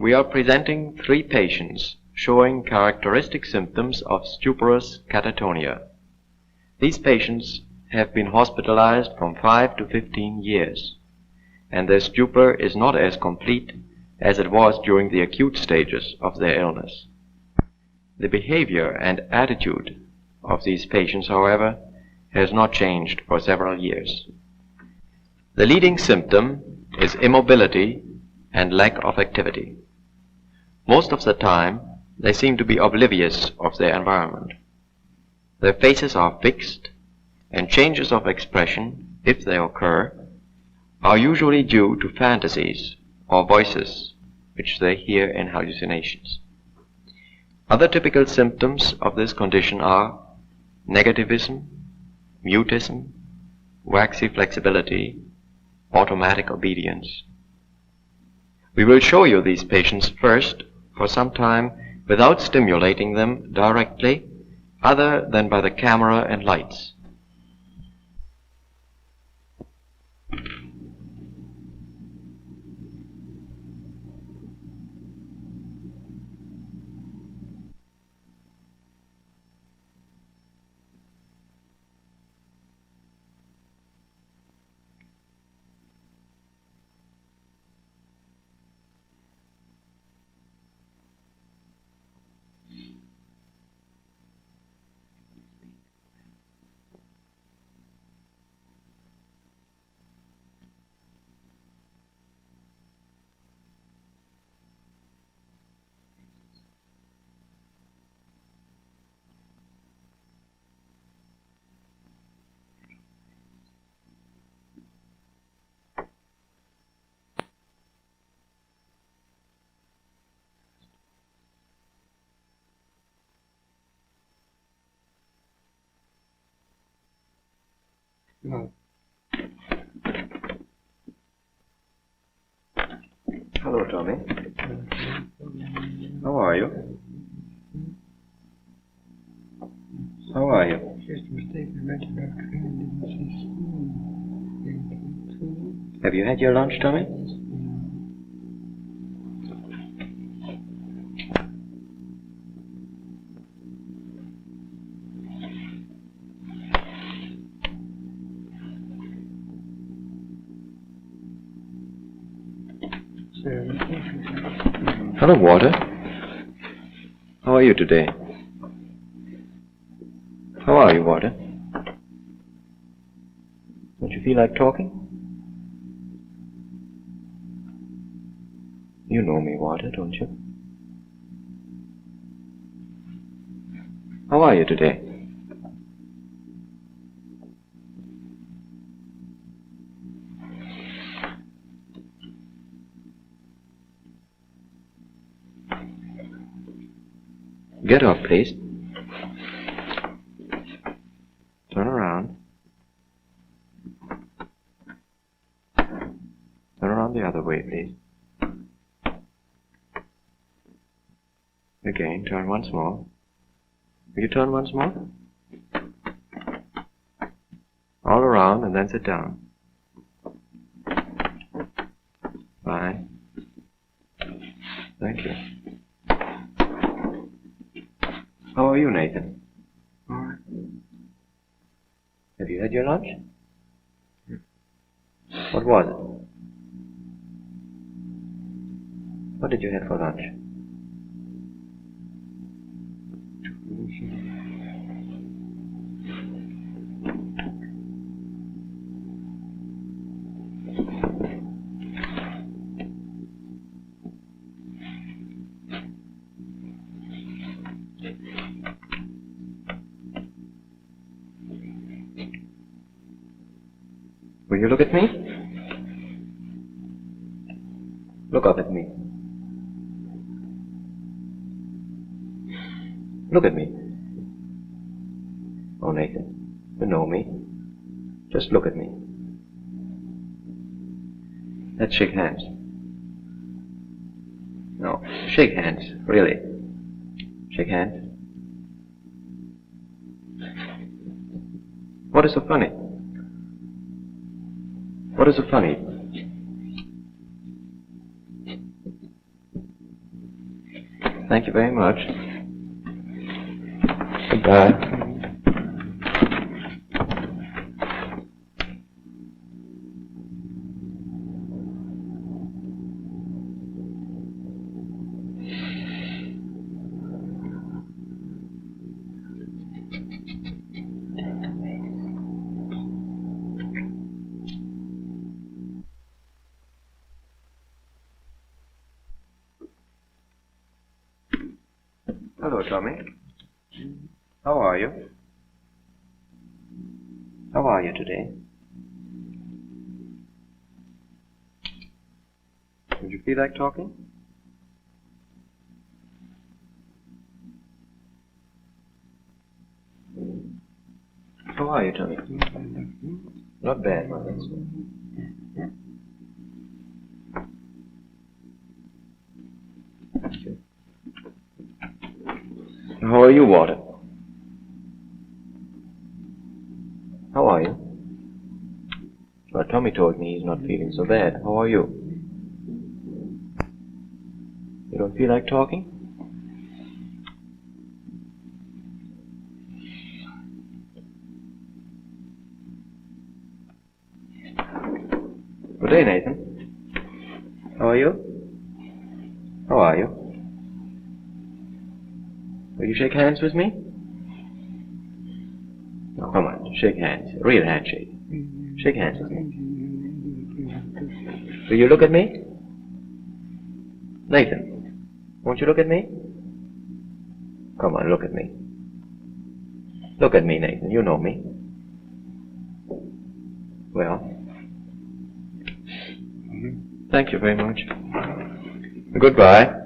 we are presenting three patients showing characteristic symptoms of stuporous catatonia. These patients have been hospitalized from 5 to 15 years, and their stupor is not as complete as it was during the acute stages of their illness. The behavior and attitude of these patients, however, has not changed for several years. The leading symptom is immobility and lack of activity. Most of the time, they seem to be oblivious of their environment. Their faces are fixed, and changes of expression, if they occur, are usually due to fantasies or voices which they hear in hallucinations. Other typical symptoms of this condition are negativism, mutism, waxy flexibility, automatic obedience. We will show you these patients first for some time without stimulating them directly other than by the camera and lights. No. Hello, Tommy. Mm-hmm. How are you? How are you? Just a mistake. I meant to Dr. Didn't say spoon. Have you had your lunch, Tommy? Hello, Walter. How are you today? How are you, Walter? Don't you feel like talking? You know me, Walter, don't you? How are you today? Get up, please. Turn around. Turn around the other way, please. Again, turn once more. Will you turn once more? All around and then sit down. Fine. Thank you. How are you, Nathan? all right. Have you had your lunch? What was it? What did you have for lunch? You look at me? Look up at me. Look at me. Oh, Nathan, you know me. Just look at me. Let's shake hands. No, shake hands, really. Shake hands. What is so funny? What is it funny? Thank you very much. Goodbye. Hello, Tommy. How are you? How are you today? Would you feel like talking? How are you, Tommy? Not bad, my that's good. Thank you. How are you, Walter? How are you? Well, Tommy told me he's not feeling so bad. How are you? You don't feel like talking? Good day, Nathan. How are you? How are you? Will you shake hands with me? No, come on, shake hands. Real handshake. Shake hands with me. Will you look at me? Nathan, won't you look at me? Come on, look at me. Look at me, Nathan. You know me. Well, thank you very much. Goodbye.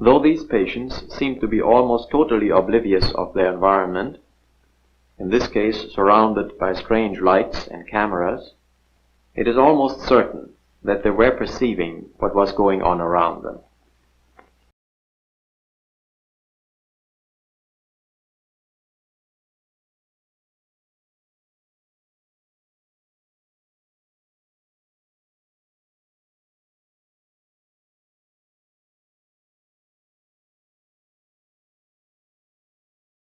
Though these patients seem to be almost totally oblivious of their environment, in this case surrounded by strange lights and cameras, it is almost certain that they were perceiving what was going on around them.